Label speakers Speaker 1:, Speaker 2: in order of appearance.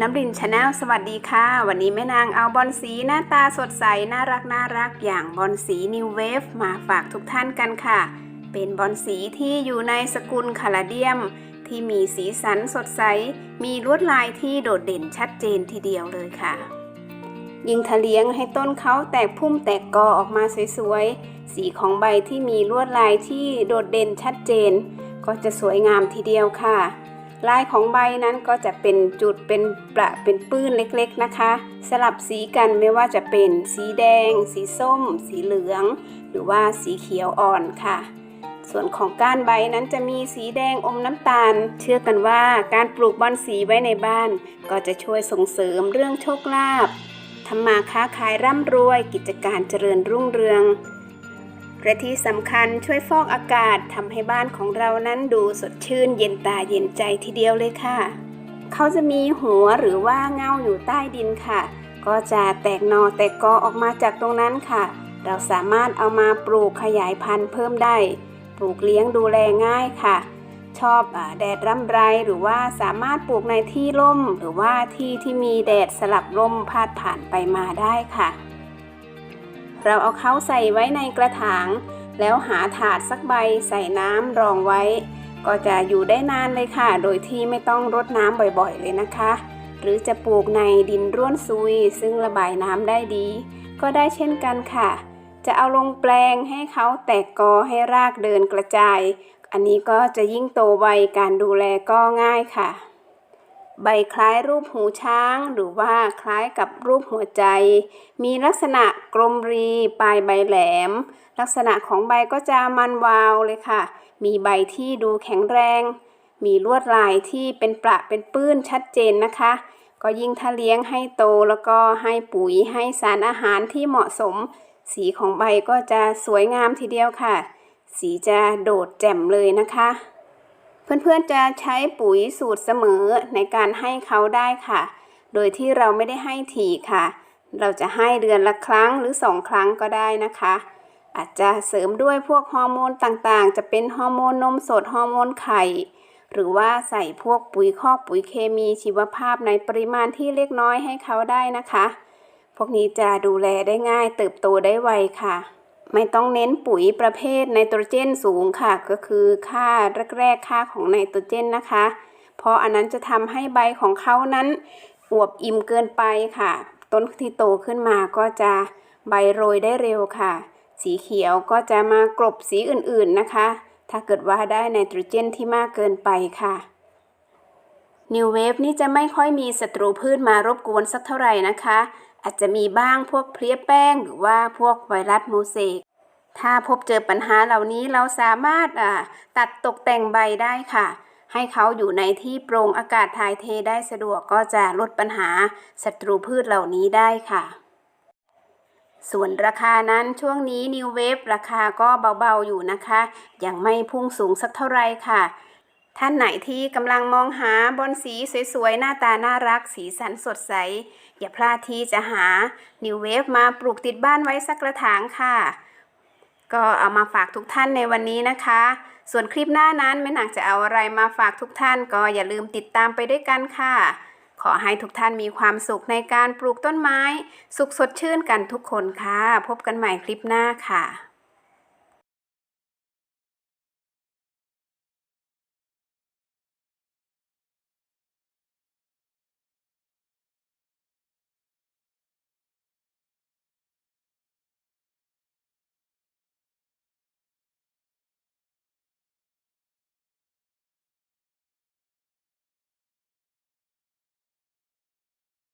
Speaker 1: น้ำรินชาแนลสวัสดีค่ะ วันนี้แม่นางเอาบอลสีหน้าตาสดใส น่ารักน่ารักอย่างบอลสีนิวเวฟมาฝากทุกท่านกันค่ะ เป็นบอลสีที่อยู่ในสกุลคาราเดียม ที่มีสีสันสดใส มีลวดลายที่โดดเด่นชัดเจนทีเดียวเลยค่ะ ยิงทะเลี้ยงให้ต้นเขาแตกพุ่มแตกกอออกมาสวยๆ สีของใบที่มีลวดลายที่โดดเด่นชัดเจน ก็จะสวยงามทีเดียวค่ะ ลายของใบนั้นก็จะเป็นจุดเป็นประเป็นปื้นเล็กๆนะคะ สลับสีกันไม่ว่าจะเป็นสีแดง สีส้ม สีเหลือง หรือว่าสีเขียวอ่อนค่ะ ส่วนของก้านใบนั้นจะมีสีแดงอมน้ำตาล เชื่อกันว่าการปลูกบอนสีไว้ในบ้าน ก็จะช่วยส่งเสริมเรื่องโชคลาภทำมาค้าขายร่ำรวย กิจการเจริญรุ่งเรือง และที่สำคัญช่วยฟอกอากาศทำให้บ้านของเรานั้นดูสดชื่น เย็นตาเย็นใจทีเดียวเลยค่ะ เขาจะมีหัวหรือว่าเงาอยู่ใต้ดินค่ะ ก็จะแตกหนอแตกกอออกมาจากตรงนั้นค่ะ เราสามารถเอามาปลูกขยายพันธุ์เพิ่มได้ ปลูกเลี้ยงดูแลง่ายค่ะ ชอบอแดดร่ำไรหรือว่าสามารถปลูกในที่ร่ม หรือว่าที่ที่มีแดดสลับร่มพาดผ่านไปมาได้ค่ะ เราเอาเขาใส่ไว้ในกระถาง แล้วหาถาดสักใบใส่น้ำรองไว้ ก็จะอยู่ได้นานเลยค่ะ โดยที่ไม่ต้องรดน้ำบ่อยๆเลยนะคะ หรือจะปลูกในดินร่วนซุย ซึ่งระบายน้ำได้ดี ก็ได้เช่นกันค่ะ จะเอาลงแปลงให้เขาแตกกอให้รากเดินกระจาย อันนี้ก็จะยิ่งโตไวการดูแลก็ง่ายค่ะ ใบคล้ายรูปหูช้าง หรือว่าคล้ายกับรูปหัวใจ มีลักษณะกลมรีปลายใบแหลม ลักษณะของใบก็จะมันวาวเลยค่ะ มีใบที่ดูแข็งแรง มีลวดลายที่เป็นประเป็นปื้นชัดเจนนะคะ ก็ยิ่งถ้าเลี้ยงให้โตแล้วก็ให้ปุ๋ยให้สารอาหารที่เหมาะสม สีของใบก็จะสวยงามทีเดียวค่ะ สีจะโดดแจ่มเลยนะคะ เพื่อนๆจะใช้ปุ๋ยสูตรเสมอในการให้เขาได้ค่ะ โดยที่เราไม่ได้ให้ถี่ค่ะ เราจะให้เดือนละครั้งหรือสองครั้งก็ได้นะคะ อาจจะเสริมด้วยพวกฮอร์โมนต่างๆ จะเป็นฮอร์โมนนมสดฮอร์โมนไข่ หรือว่าใส่พวกปุ๋ยคอกปุ๋ยเคมีชีวภาพในปริมาณที่เล็กน้อยให้เขาได้นะคะ พวกนี้จะดูแลได้ง่ายเติบโตได้ไวค่ะ ไม่ต้องเน้นปุ๋ยประเภทไนโตรเจนสูงค่ะ ก็คือค่าแรกๆค่าของไนโตรเจนนะคะ เพราะอันนั้นจะทำให้ใบของเขานั้นอวบอิ่มเกินไปค่ะ ต้นที่โตขึ้นมาก็จะใบโรยได้เร็วค่ะ สีเขียวก็จะมากรบสีอื่นๆนะคะ ถ้าเกิดว่าได้ไนโตรเจนที่มากเกินไปค่ะ New Wave นี่จะไม่ค่อยมีศัตรูพืชมารบกวนสักเท่าไหร่นะคะ อาจจะมีบ้างพวกเพลี้ยแป้งหรือว่าพวกไวรัสโมเสกถ้าพบเจอปัญหาเหล่านี้เราสามารถอ่าตัดตกแต่งใบได้ค่ะ ให้เขาอยู่ในที่โปร่งอากาศถ่ายเทได้สะดวกก็จะลดปัญหาศัตรูพืชเหล่านี้ได้ค่ะ ส่วนราคานั้นช่วงนี้ New Wave ราคาก็เบาๆอยู่นะคะ ยังไม่พุ่งสูงสักเท่าไหร่ค่ะ ท่านไหนที่กำลังมองหาบอนสีสวยๆ หน้าตาน่ารักสีสันสดใส อย่าพลาดที่จะหา New Wave มาปลูกติดบ้านไว้สักกระถางค่ะ ก็เอามาฝากทุกท่านในวันนี้นะคะ ส่วนคลิปหน้านั้นแม่หนังจะเอาอะไรมาฝากทุกท่าน ก็อย่าลืมติดตามไปด้วยกันค่ะ ขอให้ทุกท่านมีความสุขในการปลูกต้นไม้ สุขสดชื่นกันทุกคนค่ะ พบกันใหม่คลิปหน้าค่ะ